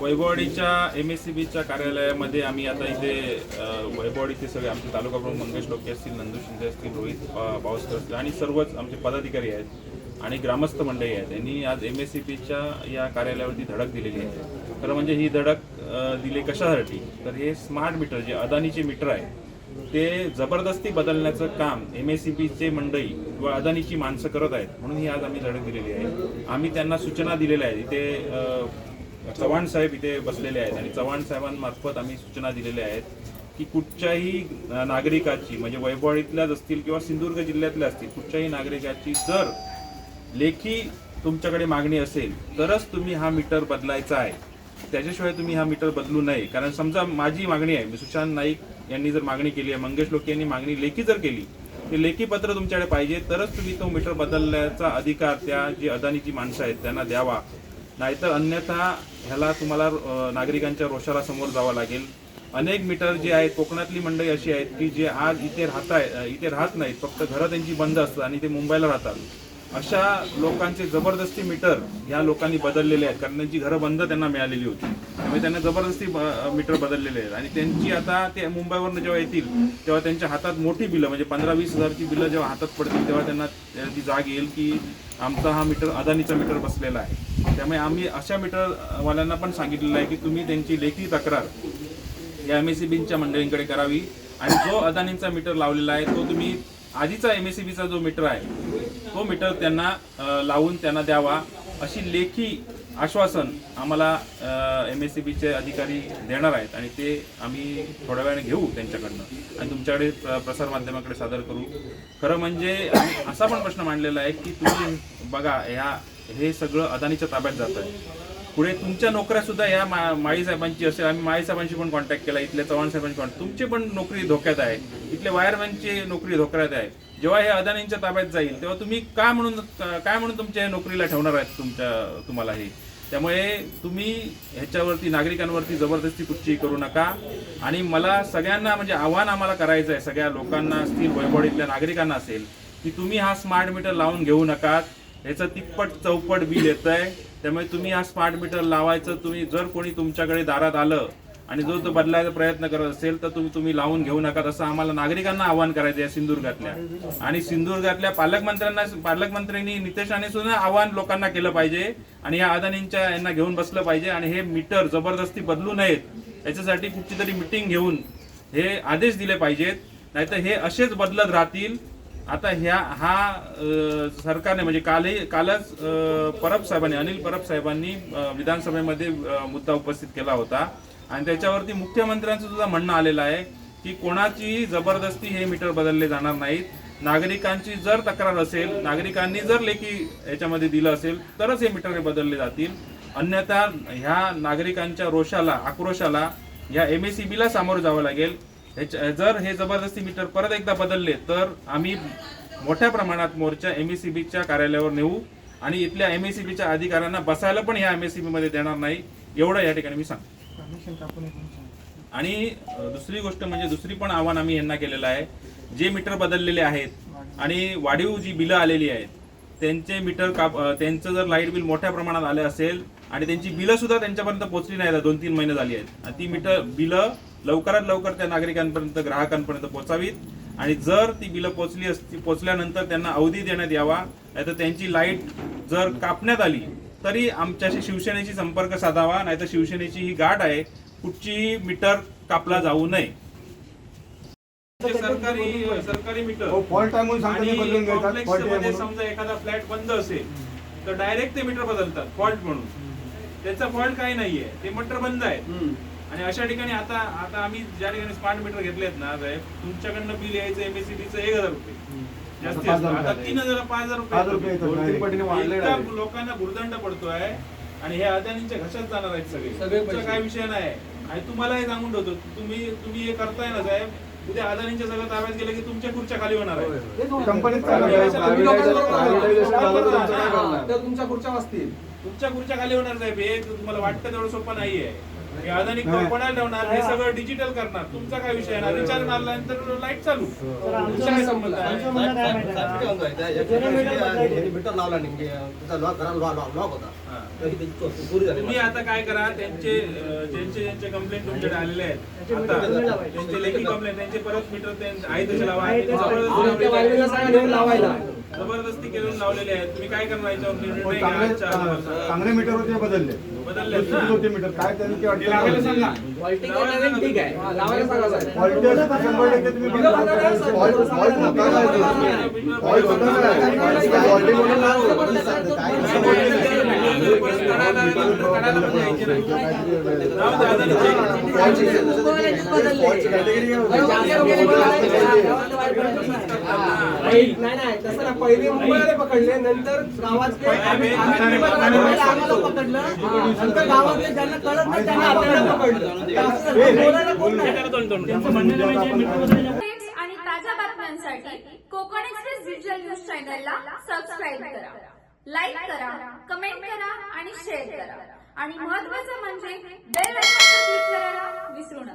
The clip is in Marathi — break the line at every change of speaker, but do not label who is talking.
वैभववाडीच्या एम एस सी बीच्या कार्यालयामध्ये आम्ही आता इथे अ, वैभववाडीचे सगळे आमचे तालुका प्रमुख मंगेश लोके असतील नंदू शिंदे असतील रोहित पा- पावसकर असतील आणि सर्वच आमचे पदाधिकारी आहेत आणि ग्रामस्थ मंडळी आहेत. यांनी आज एम एस सी बीच्या या कार्यालयावरती धडक दिलेली आहे. खरं म्हणजे ही धडक दिली कशासाठी? तर हे स्मार्ट मीटर जे अदानीचे मीटर आहे ते जबरदस्ती बदलण्याचं काम एम एस सी बीचे मंडळी किंवा अदानीची माणसं करत आहेत म्हणून ही आज आम्ही धडक दिलेली आहे. आम्ही त्यांना सूचना दिलेल्या आहेत. इथे चव्हाण साहेब इथे बसलेले आहेत आणि चव्हाण साहेबांमार्फत आम्ही सूचना दिलेल्या आहेत की कुठच्याही नागरिकाची म्हणजे वैभववाडीतल्याच असतील किंवा सिंधुदुर्ग जिल्ह्यातल्या असतील कुठच्याही नागरिकाची जर लेखी तुमच्याकडे मागणी असेल तरच तुम्ही हा मीटर बदलायचा आहे. त्याच्याशिवाय तुम्ही हा मीटर बदलू नये. कारण समजा माझी मागणी आहे मी सुशांत नाईक यांनी जर मागणी केली आहे मंगेश लोके यांनी मागणी लेखी जर केली ते लेखी पत्र तुमच्याकडे पाहिजे तरच तुम्ही तो मीटर बदलण्याचा अधिकार त्या जी अदानीची माणसं आहेत त्यांना द्यावा. नाहीतर अन्यथा ह्याला तुम्हाला नागरिकांच्या रोषाला समोर जावं लागेल. अनेक मीटर जे आहेत कोकणातली मंडळी अशी आहेत की जे आज इथे राहत आहे इथे राहत नाहीत. फक्त घरं त्यांची बंद असतात आणि ते मुंबईला राहतात. अशा लोकांचे जबरदस्ती मीटर या लोकांनी बदललेले आहेत. कारण त्यांची घरं बंद त्यांना मिळालेली होती. त्यामुळे त्यांना जबरदस्ती मीटर बदललेले आहेत. आणि त्यांची आता ते मुंबईवरून जेव्हा येतील तेव्हा त्यांच्या हातात मोठी बिलं म्हणजे पंधरा वीस हजारची बिलं जेव्हा हातात पडतील तेव्हा त्यांना ती जाग येईल की आमचा हा मीटर अदानीचा मीटर बसलेला आहे. त्यामुळे आम्ही अशा मीटरवाल्यांना पण सांगितलेलं आहे की तुम्ही त्यांची लेखी तक्रार या एम एस सी बीच्या मंडळींकडे करावी. आणि जो अदानींचा मीटर लावलेला आहे तो तुम्ही आधीचा एम एस सी बीचा जो मीटर आहे तो मीटर त्यांना लावून त्यांना द्यावा अशी लेखी आश्वासन आम्हाला एम एस सी बीचे अधिकारी देणार आहेत आणि ते आम्ही थोड्या वेळाने घेऊ त्यांच्याकडनं आणि तुमच्याकडे प्रसारमाध्यमाकडे सादर करू. खरं म्हणजे असा पण प्रश्न मांडलेला आहे की तुम्ही बघा ह्या हे सगळं अदानीच्या ताब्यात जात आहे पुढे तुमच्या नोकऱ्या सुद्धा या मा- माळी साहेबांची असेल. आम्ही माळी साहेबांशी पण कॉन्टॅक्ट केला इथल्या चव्हाण साहेबांशी कॉन्टॅक्ट तुमची पण नोकरी धोक्यात आहे. इथले वायरमॅनची नोकरी धोक्यात आहे. जेव्हा हे अदानींच्या ताब्यात जाईल तेव्हा तुम्ही का म्हणून काय म्हणून तुमच्या नोकरीला ठेवणार आहेत तुमच्या तुम्हाला हे? त्यामुळे तुम्ही ह्याच्यावरती नागरिकांवरती जबरदस्ती कुठची करू नका. आणि मला सगळ्यांना म्हणजे आव्हान आम्हाला करायचं आहे सगळ्या लोकांना असतील वैभवडीतल्या नागरिकांना असेल की तुम्ही हा स्मार्ट मीटर लावून घेऊ नका ह्याचं तिप्पट चौपट बिल येत आहे त्यामुळे तुम्ही हा स्मार्ट मीटर लावायचं तुम्ही जर कोणी तुमच्याकडे दारात आलं आणि जो तो बदलायचा प्रयत्न करत असेल तर तुम्ही तुम्ही लावून घेऊ नका. तसं आम्हाला नागरिकांना आव्हान करायचं आहे सिंधुदुर्गातल्या आणि सिंधुदुर्गातल्या पालकमंत्र्यांना पालकमंत्र्यांनी नितेशाने सुद्धा आव्हान लोकांना केलं पाहिजे. आणि या अदानींच्या यांना घेऊन बसलं पाहिजे. आणि हे मीटर जबरदस्ती बदलू नयेत. याच्यासाठी कुठची तरी मिटिंग घेऊन हे आदेश दिले पाहिजेत. नाहीतर हे असेच बदलत राहतील. आता ह्या हा सरकारने म्हणजे कालही कालच परब साहेबांनी अनिल परब साहेबांनी विधानसभेमध्ये मुद्दा उपस्थित केला होता. आणि त्याच्यावरती मुख्यमंत्र्यांचं सुद्धा म्हणणं आलेलं आहे की कोणाची जबरदस्ती हे मीटर बदलले जाणार नाहीत. नागरिकांची जर तक्रार असेल नागरिकांनी जर लेखी याच्यामध्ये दिलं असेल तरच हे मीटर हे बदलले जातील. अन्यथा ह्या नागरिकांच्या रोषाला आक्रोशाला या एम एस सी बीला सामोरं जावं लागेल. जर हे जबरदस्ती मीटर परत एकदा बदलले तर आम्ही मोठ्या प्रमाणात मोर्चा एम एस बीच्या कार्यालयावर नेऊ आणि इथल्या एम एस बीच्या अधिकाऱ्यांना बसायला पण ह्या एम एसमध्ये देणार नाही एवढं या ठिकाणी मी सांगतो. आणि दुसरी गोष्ट म्हणजे दुसरी पण आव्हान आम्ही यांना केलेलं आहे जे मीटर बदललेले आहेत आणि वाढीव जी बिलं आलेली आहेत त्यांचे मीटर काप अ, त्यांचं जर लाइट बिल मोठ्या प्रमाणात आले असेल आणि त्यांची बिलं सुद्धा त्यांच्यापर्यंत पोहोचली नाही दोन तीन महिने झाली आहेत. आणि ती मीटर बिलं लवकरात लवकर त्या नागरिकांपर्यंत ग्राहकांपर्यंत पोहोचावीत. आणि जर ती बिलं पोचली असती पोचल्यानंतर त्यांना अवधी देण्यात यावा. नाहीतर त्यांची लाइट जर कापण्यात आली तरी आमच्याशी शिवसेनेशी संपर्क साधावा. नाहीतर शिवसेनेची ही गाठ आहे कुठची मीटर कापला जाऊ नये. सरकारी सरकारी मीटर.
हो,
आणि. समजा एखादा फ्लॅट बंद असेल तर डायरेक्ट ते मीटर बदलतात फॉल्ट म्हणून. त्याचा फॉल्ट काही नाहीये. ते मीटर बंद आहे. आणि अशा ठिकाणी आता आता आम्ही ज्या ठिकाणी स्मार्ट मीटर घेतलेत ना साहेब तुमच्याकडनं बिल यायचं एमएससीबीचं एक हजार रुपये. जास्तीत जास्त आता तीन हजार पाच हजार
रुपये.
इतका लोकांना भुर्दंड पडतोय आणि हे अदानींच्या घशात जाणार आहेत सगळे.
सगळे.
काय विषय नाही. आणि तुम्हाला हे सांगून ठेवतो तुम्ही तुम्ही हे करताय ना साहेब उद्या अदानींच्या सगळं ताब्यात गेलं की तुमच्या खुर्च्या खाली होणार आहे
कंपनीत
तुमच्या खुर्च्या वाचतील.
तुमच्या खुर्च्या खाली होणार साहेब हे तुम्हाला वाटतं तेवढं सोपं नाहीये. हे अदानी कोणाला ठेवणार? हे सगळं डिजिटल करणार. तुमचा काय विषय आहे ना रिचार्ज मारल्यानंतर लाइट चालू. तुमचा काय संबंध आहे? हा.
झाली
तुम्ही आता काय करा त्यांचे अं, ज्यांचे ज्यांचे कंप्लेंट तुमच्याकडे आलेले आहेत आता त्यांचे लेखी कंप्लेंट त्यांचे परत मीटर ते आहे तसे लावा.
आहे तसे
लावायला.
जबरदस्ती करून लावलेले आहेत तुम्ही काय करणार याच्यावर
चांगले मीटर होते बदलले
बदलले
मीटर काय त्यांनी
लावायला सांगा
ठीक आहे
तुम्ही.
हा, लावायला सांगा
नाही
तसं पहिले मुंबईला पकडले नंतर गावातले पकडलं नंतर गावातले ज्यांना कळत नाही त्यांना आपल्याला पकडलं
आणि ताज्या बातम्यांसाठी कोकण एक्सप्रेस डिजिटल न्यूज चॅनलला सबस्क्राईब करा. लाईक करा कमेंट करा आणि शेअर करा. आणि महत्वाचं म्हणजे बेल क्लिक करायला विसरू नका.